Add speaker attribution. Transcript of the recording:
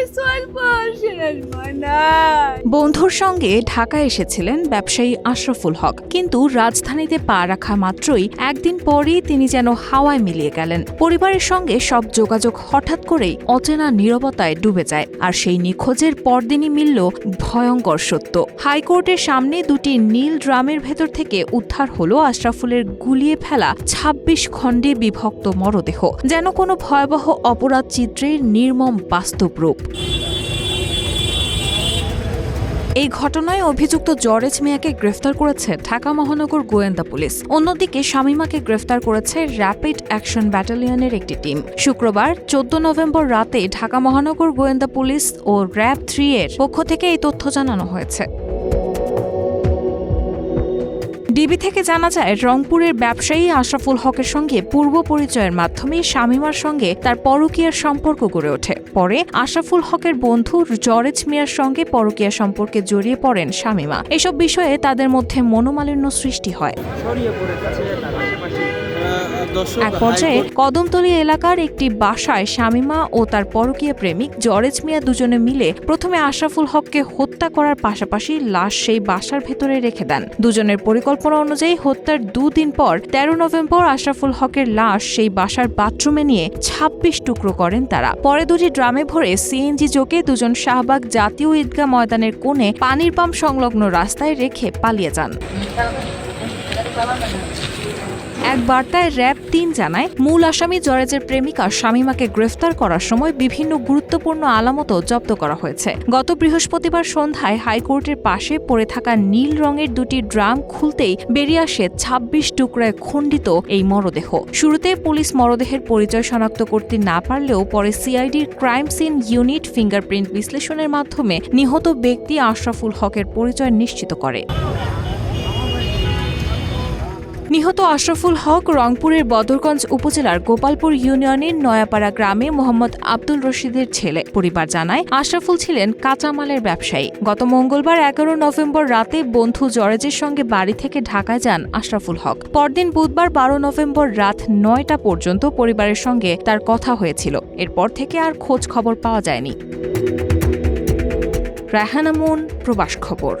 Speaker 1: pessoal, Borges!
Speaker 2: বন্ধুর সঙ্গে ঢাকায় এসেছিলেন ব্যবসায়ী আশরাফুল হক। কিন্তু রাজধানীতে পা রাখা মাত্রই একদিন পরই তিনি যেন হাওয়ায় মিলিয়ে গেলেন। পরিবারের সঙ্গে সব যোগাযোগ হঠাৎ করেই অচেনা নীরবতায় ডুবে যায়। আর সেই নিখোঁজের পরদিনই মিলল ভয়ঙ্কর সত্য। হাইকোর্টের সামনে দুটি নীল ড্রামের ভেতর থেকে উদ্ধার হলো আশরাফুলের গুলিয়ে ফেলা ২৬ খণ্ডে বিভক্ত মরদেহ। যেন কোনো ভয়াবহ অপরাধ চিত্রের নির্মম বাস্তব রূপ। এই ঘটনায় অভিযুক্ত জরেজ মিয়াকে গ্রেফতার করেছে ঢাকা মহানগর গোয়েন্দা পুলিশ। অন্যদিকে শামিমাকে গ্রেফতার করেছে র্যাপিড অ্যাকশন ব্যাটালিয়নের একটি টিম। শুক্রবার, চোদ্দ নভেম্বর রাতে ঢাকা মহানগর গোয়েন্দা পুলিশ ও র্যাব থ্রি এর পক্ষ থেকে এই তথ্য জানানো হয়েছে। ডিবি থেকে জানা যায়, রংপুরের ব্যবসায়ী আশরাফুল হকের সঙ্গে পূর্ব পরিচয়ের মাধ্যমে শামীমার সঙ্গে তার পরকীয়ার সম্পর্ক গড়ে ওঠে। পরে আশরাফুল হকের বন্ধু জরেজ মিয়ার সঙ্গে পরকীয়া সম্পর্কে জড়িয়ে পড়েন শামীমা। এসব বিষয়ে তাদের মধ্যে মনোমালিন্য সৃষ্টি হয়। এক পর্যায়ে কদমতলী এলাকার একটি বাসায় শামিমা ও তার পরকীয়া প্রেমিক জরেজ মিয়া দুজনে মিলে প্রথমে আশরাফুল হককে হত্যা করার পাশাপাশি লাশ সেই বাসার ভেতরে রেখে দেন। দুজনের পরিকল্পনা অনুযায়ী হত্যার দুদিন পর তেরো নভেম্বর আশরাফুল হকের লাশ সেই বাসার বাথরুমে নিয়ে ২৬ টুকরো করেন তারা। পরে দুটি ড্রামে ভরে সিএনজি যোগে দুজন শাহবাগ জাতীয় ঈদগাহ ময়দানের কোণে পানির পাম্প সংলগ্ন রাস্তায় রেখে পালিয়ে যান। এক বার্তায় র্যাব তিন জানায়, মূল আসামি জরেজের প্রেমিকা শামীমাকে গ্রেফতার করার সময় বিভিন্ন গুরুত্বপূর্ণ আলামতও জব্দ করা হয়েছে। গত বৃহস্পতিবার সন্ধ্যায় হাইকোর্টের পাশে পড়ে থাকা নীল রঙের দুটি ড্রাম খুলতেই বেরিয়ে আসে ২৬ টুকরায় খণ্ডিত এই মরদেহ। শুরুতে পুলিশ মরদেহের পরিচয় শনাক্ত করতে না পারলেও পরে সিআইডির ক্রাইম সিন ইউনিট ফিঙ্গারপ্রিন্ট বিশ্লেষণের মাধ্যমে নিহত ব্যক্তি আশরাফুল হকের পরিচয় নিশ্চিত করে। নিহত আশরাফুল হক রংপুরের বদরগঞ্জ উপজেলার গোপালপুর ইউনিয়নের নয়াপাড়া গ্রামে মোহাম্মদ আব্দুল রশিদের ছেলে পরিবার জানায়, আশরাফুল ছিলেন কাঁচামালের ব্যবসায়ী। গত মঙ্গলবার এগারো নভেম্বর রাতে বন্ধু জরেজের সঙ্গে বাড়ি থেকে ঢাকায় যান আশরাফুল হক। পরদিন বুধবার বারো নভেম্বর রাত নয়টা পর্যন্ত পরিবারের সঙ্গে তার কথা হয়েছিল। এরপর থেকে আর খোঁজ খবর পাওয়া যায়নি। রাহানামুন প্রবাস খবর।